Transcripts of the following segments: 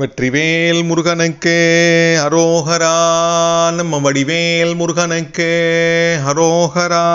வெற்றிவேல் முருகனுக்கு அரோகரா நம்ம வடிவேல் முருகனுக்கு அரோகரா.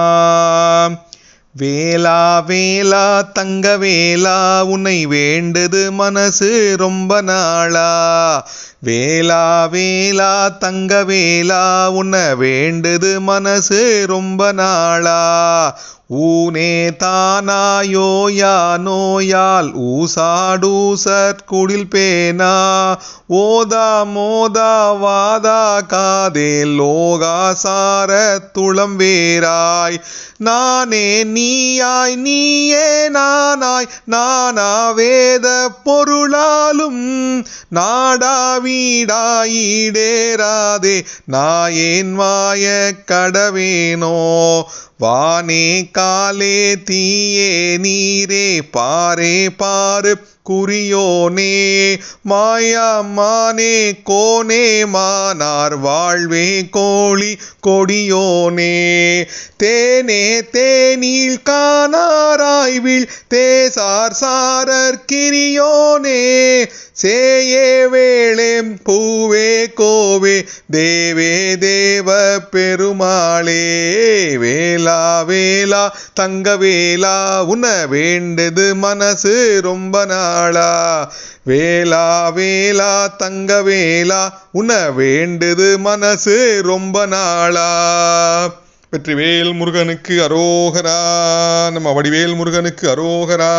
வேலா வேலா தங்க வேலா உன்னை வேண்டுது மனசு ரொம்ப நாளா. வேலா வேலா தங்க வேலா உன்னை வேண்டுது மனசு ரொம்ப நாளா. ஊனே தானாயோ யா நோயால் ஊசாடூசற் குடில் பேனா. ஓதா மோதா வாதா காதே லோகாசார துளம் வேராய் நானே நீயாய் நீயே நானாய். நானா வேத பொருளாலும் நாடா வீடாயிடேராதே நாயேன் வாய கடவேனோ? வானே காலே தீயே நீரே பாரே பாரு. குறியோனே மாயாமானே கோனே மானார் வாழ்வே கோழி கொடியோனே. தேனே தேனில் காணாராய்வில் தேசார் சாரர் கிரியோனே. சேயே வேளேம் பூவே கோவே தேவே தேவ பெருமாளே. வேலா வேலா தங்க வேலா உன வேண்டது மனசு ரொம்ப நாள். வேலா வேலா தங்க வேலா உன வேண்டுது மனசு ரொம்ப நாளா. வெற்றிவேல் முருகனுக்கு அரோகரா நம்ம வடிவேல் முருகனுக்கு அரோகரா.